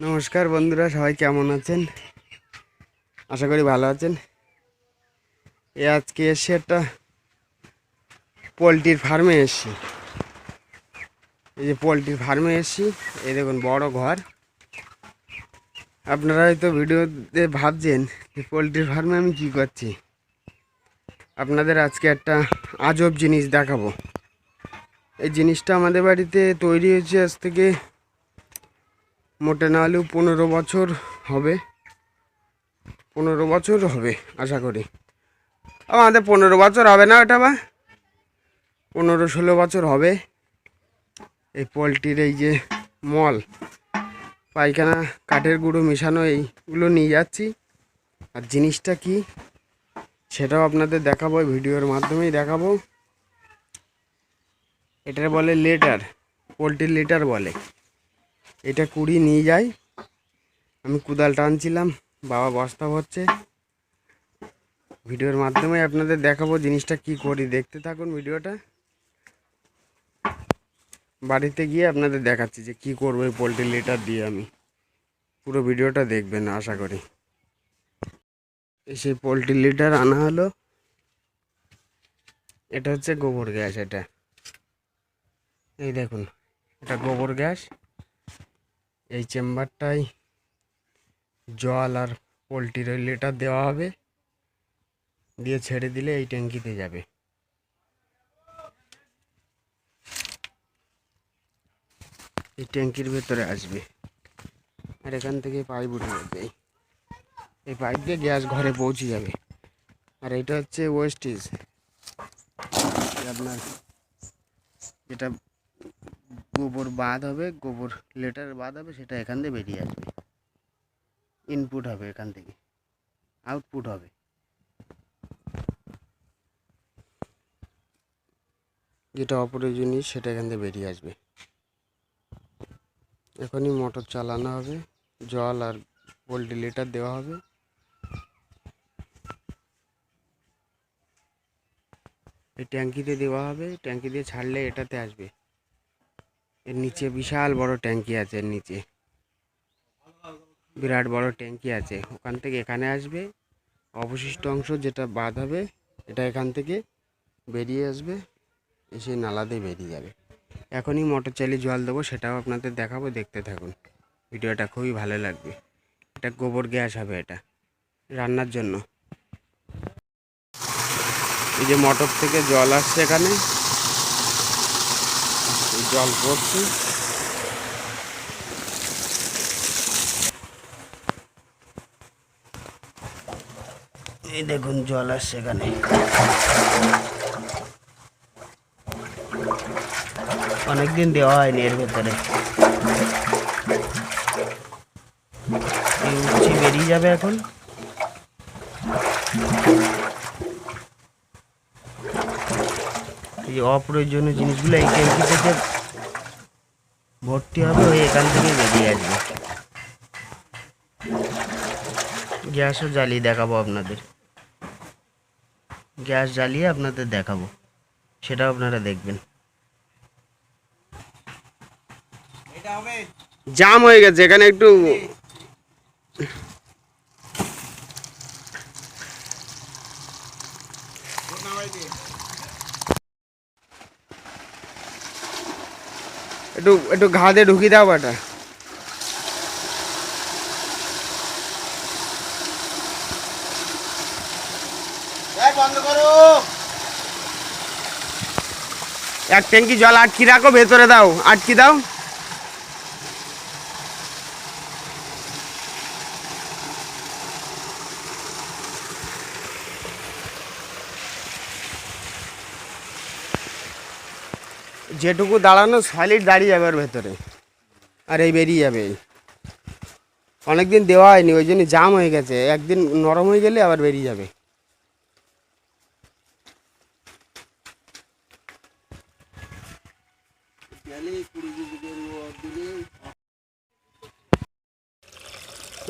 নমস্কার বন্ধুরা, সবাই কেমন আছেন? আশা করি ভালো আছেন। এ আজকে এসে একটা পোলট্রির ফার্মে এসছি। এই যে পোলট্রির ফার্মে এসছি, এই দেখুন বড় ঘর। আপনারা হয়তো ভিডিওতে ভাবছেন যে পোলট্রির ফার্মে আমি কি করছি। আপনাদের আজকে একটা আজব জিনিস দেখাবো। এই জিনিসটা আমাদের বাড়িতে তৈরি হয়েছে আজ থেকে মোটে না হলেও পনেরো বছর হবে। পনেরো বছর হবে, আশা করি। আমাদের পনেরো বছর হবে না ওটা বা পনেরো ষোলো বছর হবে। এই পোলট্রির এই যে মল, পায়খানা, কাঠের গুঁড়ো মেশানো, এইগুলো নিয়ে যাচ্ছি। আর জিনিসটা কি, সেটাও আপনাদের দেখাবো ভিডিওর মাধ্যমেই দেখাবো। এটা বলে লেটার, পোলট্রির লেটার বলে। এটা কুড়ি নিয়ে যাই। আমি কুদাল টানছিলাম, বাবা বস্তা হচ্ছে ভিডিওর মাধ্যমে আপনাদের দেখাবো জিনিসটা কি করি। দেখতে থাকুন ভিডিওটা। বাড়িতে গিয়ে আপনাদের দেখাচ্ছি যে কি করব এই পোলট্রি লিটার দিয়ে আমি। পুরো ভিডিওটা দেখবেন, আশা করি। সেই পোলট্রি লিটার আনা হলো। এটা হচ্ছে গোবর গ্যাস, এটা। এই দেখুন, এটা গোবর গ্যাস। এই চেম্বারটায় জল আর পোলট্রির ওই লিটার দেওয়া হবে। দিয়ে ছেড়ে দিলে এই ট্যাঙ্কিতে যাবে। এই ট্যাঙ্কির ভেতরে আসবে। আর এখান থেকে পাইপ উঠে যাবে। এই- এই পাইপ দিয়ে গ্যাস ঘরে পৌঁছে যাবে। আর এটা হচ্ছে ওয়েস্টেজ। আপনার যেটা গোবর বাদ হবে, গোবর লেটার বাদ হবে, সেটা এখান থেকে বেরিয়ে আসবে। ইনপুট হবে এখান থেকে আউটপুট হবে। যেটা অপ্রয়োজনীয় সেটা এখান থেকে বেরিয়ে আসবে। এখনই মোটর চালানো হবে, জল আর পোলট্রি লিটার দেওয়া হবে। এই ট্যাঙ্কিতে দেওয়া হবে, ট্যাঙ্কি দিয়ে ছাড়লে এটাতে আসবে। এর নিচে বিশাল বড় ট্যাঙ্কি আছে, এর নিচে। বিরাট বড় ট্যাঙ্কি আছে। ওখান থেকে এখানে আসবে, অবশিষ্ট অংশ যেটা বাদ হবে, এটা এখান থেকে বেরিয়ে আসবে, এসে নালাতে বেরিয়ে যাবে। এখনই মোটর চালিয়ে জল দেবো, সেটাও আপনাদের দেখাবো, দেখতে থাকুন। ভিডিওটা খুবই ভালো লাগবে। এটা গোবর গ্যাস হবে এটা, রান্নার জন্য। এই যে মোটর থেকে জল আসছে এখানে জল পড়ছে এই দেখুন জল আসছে এখানে। অনেকদিন দেওয়া হয়নি এর ভেতরে। উচ্ছি বেরিয়ে যাবে এখন। এই অপ্রয়োজনীয় জিনিসগুলো এই ট্যাঙ্কি থেকে ভর্তি হবে, ওই এখান থেকে বেরিয়ে আসবে। গ্যাসও জ্বালিয়ে দেখাবো আপনাদের। গ্যাস জ্বালিয়ে আপনাদের দেখাবো, সেটাও আপনারা দেখবেন। জাম হয়ে গেছে, এখানে একটু একটু একটু ঘা দিয়ে ঢুকিয়ে দাও বাটা। এক ট্যাঙ্কি জল আটকি রাখো ভেতরে দাও। আটকি দাও। যেটুকু দাঁড়ানো সলিড দাঁড়িয়ে যাবে ওর ভেতরে। আর এই বেরিয়ে যাবে। এই অনেকদিন দেওয়া হয়নি, ওই জন্য জাম হয়ে গেছে। একদিন নরম হয়ে গেলে আবার বেরিয়ে যাবে।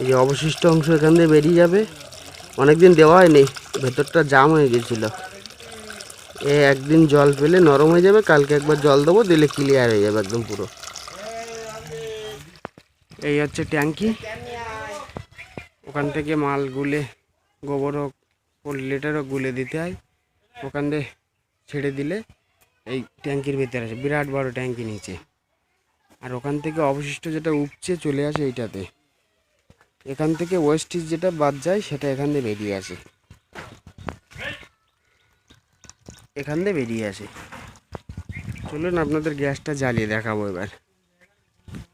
এই যে অবশিষ্ট অংশ এখান দিয়ে বেরিয়ে যাবে। অনেকদিন দেওয়া হয়নি, ভেতরটা জাম হয়ে গেছিল। এ একদিন জল পেলে নরম হয়ে যাবে, কালকে একবার জল দেবো, দিলে ক্লিয়ার হয়ে যাবে একদম পুরো। এই হচ্ছে ট্যাঙ্কি। ওখান থেকে মাল গুলে, গোবর হোক লিটার হোক, গুলে দিতে হয়। ওখান দিয়ে ছেড়ে দিলে এই ট্যাঙ্কির ভিতরে আসে, বিরাট বড় ট্যাঙ্কি নিচে। আর ওখান থেকে অবশিষ্ট যেটা উপচে চলে আসে এইটাতে। এখান থেকে ওয়েস্টিজ যেটা বাদ যায়, সেটা এখান দিয়ে বেরিয়ে আসে। এখান দিয়ে বেরিয়ে আসে। চলুন আপনাদের গ্যাসটা জ্বালিয়ে দেখাবো এবার।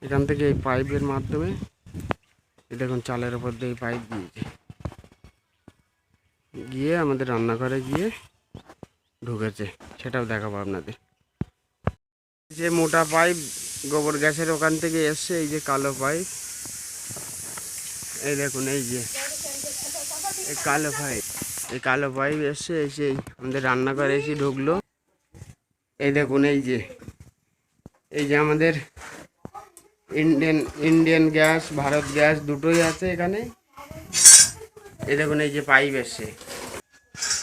এখান থেকে এই পাইপের মাধ্যমে দেখুন চালের ওপর দিয়ে পাইপ দিয়েছে। গিয়ে আমাদের রান্নাঘরে গিয়ে ঢুকেছে, সেটাও দেখাবো আপনাদের। যে মোটা পাইপ গোবর গ্যাসের ওখান থেকে এসছে, এই যে কালো পাইপ। এই দেখুন, এই যে, এই কালো পাইপ। এই কালো পাইপ এসে এই আমাদের রান্নাঘরে এসে ঢুকলো। এই দেখুন, এই যে এই যে আমাদের Indian Indian gas Bharat gas দুটোই আছে এখানে। এই দেখুন, এই যে পাইপ এসছে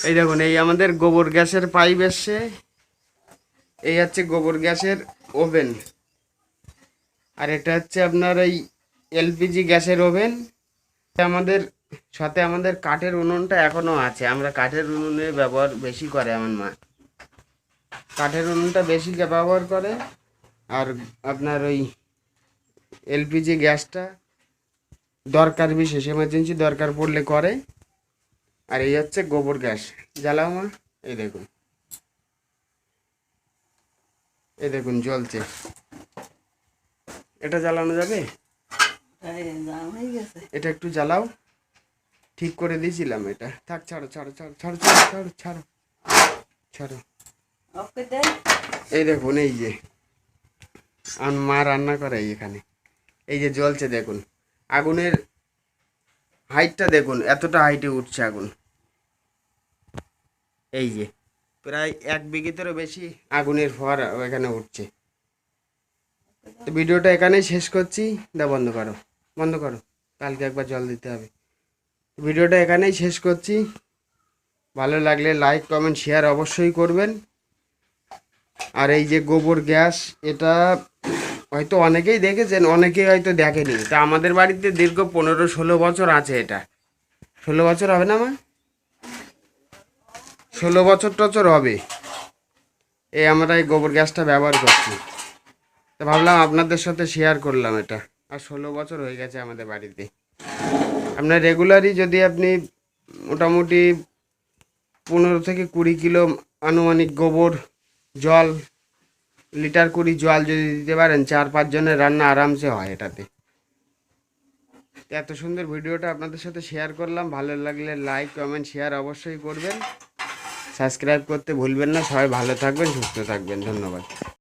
এই দেখুন, এই আমাদের গোবর গ্যাসের পাইপ এসছে এই হচ্ছে গোবর গ্যাসের ওভেন। আর এটা হচ্ছে আপনার এই এলপিজি গ্যাসের ওভেন। আমাদের সাথে আমাদের কাঠের উনুনটা এখনও আছে। আমরা কাঠের উনুনে ব্যবহার বেশি করে আমার মা। কাঠের উনুনটা বেশি ব্যবহার করে। আর আপনার ওই এলপিজি গ্যাসটা দরকার বিশেষ এমার্জেন্সি দরকার পড়লে করে। আর এই হচ্ছে গোবর গ্যাস। জ্বালাও মা। এই দেখুন। এই দেখুন জ্বলছে। এটা জ্বালানো যাবে? এটা একটু জ্বালাও। ঠিক করে দিয়েছিলাম এটা। থাক ছাড়ো ছাড়ো ছাড়ো ছাড়ো ছাড়ো ছাড়ো ছাড়ো ছাড়ো। এই দেখুন এই যে আমার মা রান্না করে এখানে। এই যে জ্বলছে দেখুন। আগুনের হাইটটা দেখুন এতটা হাইটে উঠছে আগুন। এই যে প্রায় এক বিঘিতেরও বেশি আগুনের ফোয়ারা এখানে উঠছে। তো ভিডিওটা এখানেই শেষ করছি। দা বন্ধ করো। বন্ধ করো। কালকে একবার জল দিতে হবে। ভিডিওটা এখানেই শেষ করছি। ভালো লাগলে লাইক কমেন্ট শেয়ার অবশ্যই করবেন। আর এই যে গোবর গ্যাস, এটা হয়তো অনেকেই দেখেছেন, অনেকেই হয়তো দেখেনি। তা আমাদের বাড়িতে দীর্ঘ পনেরো ষোলো বছর আছে এটা। ষোলো বছর হবে না মা? ষোলো বছর টছর হবে। এই আমরা এই গোবর গ্যাসটা ব্যবহার করছি। তো ভাবলাম আপনাদের সাথে শেয়ার করলাম এটা। আর ষোলো বছর হয়ে গেছে আমাদের বাড়িতে। আপনার রেগুলারই যদি আপনি মোটামুটি পনেরো থেকে কুড়ি কিলো আনুমানিক গোবর, জল, লিটার কুড়ি জল যদি দিতে পারেন, চার পাঁচজনের রান্না আরামসে হয় এটাতে। এত সুন্দর ভিডিওটা আপনাদের সাথে শেয়ার করলাম। ভালো লাগলে লাইক কমেন্ট শেয়ার অবশ্যই করবেন। সাবস্ক্রাইব করতে ভুলবেন না। সবাই ভালো থাকবেন, সুস্থ থাকবেন। ধন্যবাদ।